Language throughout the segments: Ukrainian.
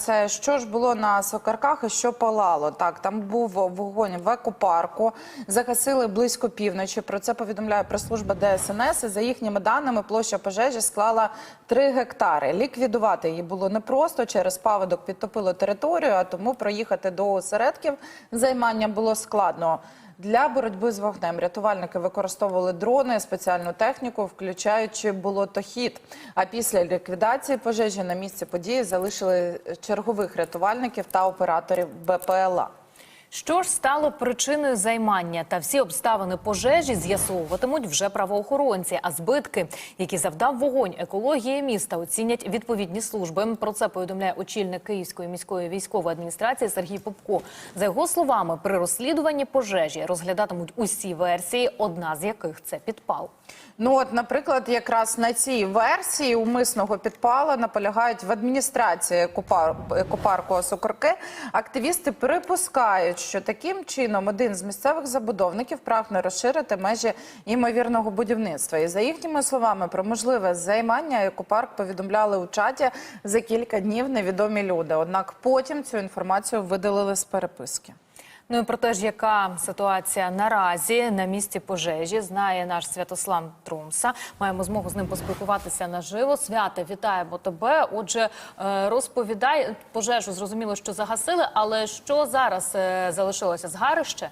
це що ж було на Сокарках і що палало. Так, там був вогонь в екопарку, загасили близько півночі. Про це повідомляє прес-служба ДСНС. За їхніми даними, площа пожежі склала 3 гектари. Ліквідувати її було непросто. Через паводок підтопило територію, а тому проїхати до осередків займання було складно. Для боротьби з вогнем рятувальники використовували дрони, спеціальну техніку, включаючи болотохід. А після ліквідації пожежі на місці події залишили чергових рятувальників та операторів БПЛА. Що ж стало причиною займання та всі обставини пожежі з'ясовуватимуть вже правоохоронці. А збитки, які завдав вогонь екології міста, оцінять відповідні служби. Про це повідомляє очільник Київської міської військової адміністрації Сергій Попко. За його словами, при розслідуванні пожежі розглядатимуть усі версії, одна з яких це підпал. Ну от, наприклад, якраз на цій версії умисного підпала наполягають в адміністрації екопарку Осокорки. Активісти припускають, що таким чином один з місцевих забудовників прагне розширити межі імовірного будівництва. І за їхніми словами, про можливе займання екопарк повідомляли у чаті за кілька днів невідомі люди. Однак потім цю інформацію видалили з переписки. Ну і про те ж, яка ситуація наразі на місці пожежі, знає наш Святослав Трумса. Маємо змогу з ним поспілкуватися наживо. Святе, вітаємо тебе. Отже, е, розповідай пожежу. Зрозуміло, що загасили, але що зараз е, залишилося згарище?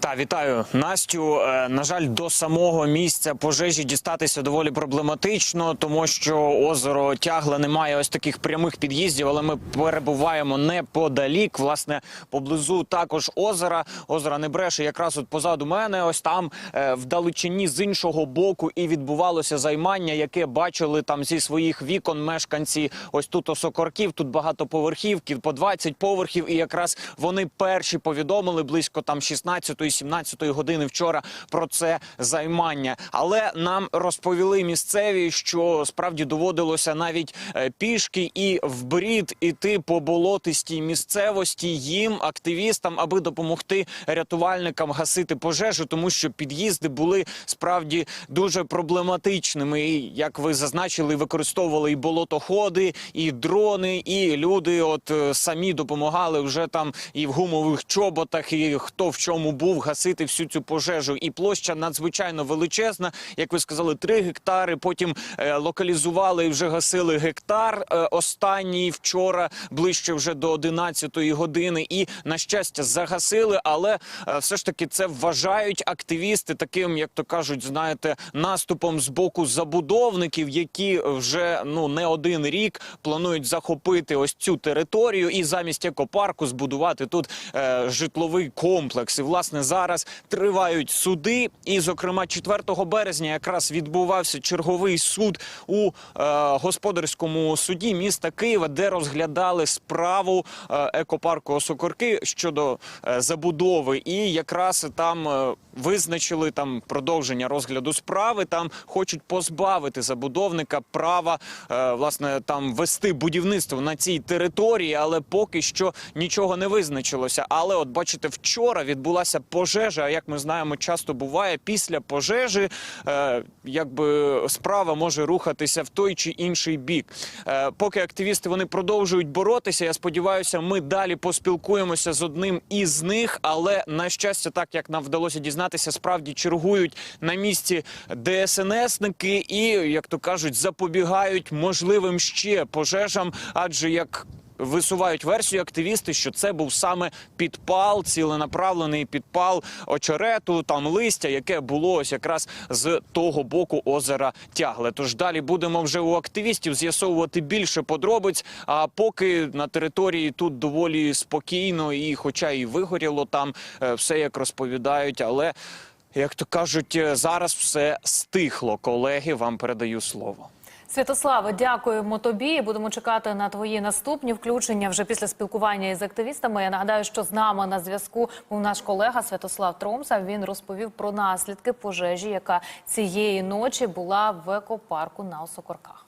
Та вітаю Настю. Е, На жаль, до самого місця пожежі дістатися доволі проблематично, тому що озеро тягле немає ось таких прямих під'їздів, але ми перебуваємо неподалік. Власне, поблизу також озера. Озера не бреше. Якраз от позаду мене, ось там е, вдалечині з іншого боку, і відбувалося займання, яке бачили там зі своїх вікон мешканці. Ось тут осокорків, тут багатоповерхівки, по 20 поверхів. І якраз вони перші повідомили близько там 16-ї 17 години вчора про це займання. Але нам розповіли місцеві, що справді доводилося навіть е, пішки і вбрід іти по болотистій місцевості їм, активістам, аби допомогти рятувальникам гасити пожежу, тому що під'їзди були справді дуже проблематичними. І як ви зазначили, використовували і болотоходи, і дрони, і люди, от е, самі допомагали вже там і в гумових чоботах, і хто в чому був гасити всю цю пожежу. І площа надзвичайно величезна. Як ви сказали, 3 гектари. Потім е, локалізували і вже гасили гектар. Е, останній вчора ближче вже до 11-ї години. І на щастя загасили, але е, все ж таки це вважають активісти таким, як то кажуть, знаєте, наступом з боку забудовників, які вже ну не один рік планують захопити ось цю територію і замість екопарку збудувати тут е, житловий комплекс. І власне зараз тривають суди. І, зокрема, 4 березня якраз відбувався черговий суд у е, господарському суді міста Києва, де розглядали справу е, екопарку Осокорки щодо е, забудови. І якраз там е, визначили там продовження розгляду справи. Там хочуть позбавити забудовника права е, власне там вести будівництво на цій території, але поки що нічого не визначилося. Але, от бачите, вчора відбулася пожежа. А як ми знаємо, часто буває після пожежі, е, якби справа може рухатися в той чи інший бік. Е, поки активісти вони продовжують боротися. Я сподіваюся, ми далі поспілкуємося з одним із них. Але на щастя, так як нам вдалося дізнатися, справді чергують на місці ДСНСники і, як то кажуть, запобігають можливим ще пожежам, адже як Висувають версію активісти, що це був саме підпал, ціленаправлений підпал очерету, там листя, яке було ось якраз з того боку озера Тягле. Тож далі будемо вже у активістів з'ясовувати більше подробиць. А поки на території тут доволі спокійно, і, хоча і вигоріло там е, все як розповідають, але як то кажуть, е, зараз все стихло. Колеги, вам передаю слово. Святославе, дякуємо тобі. Будемо чекати на твої наступні включення вже після спілкування із активістами. Я нагадаю, що з нами на зв'язку був наш колега Святослав Тромса. Він розповів про наслідки пожежі, яка цієї ночі була в екопарку на Осокорках.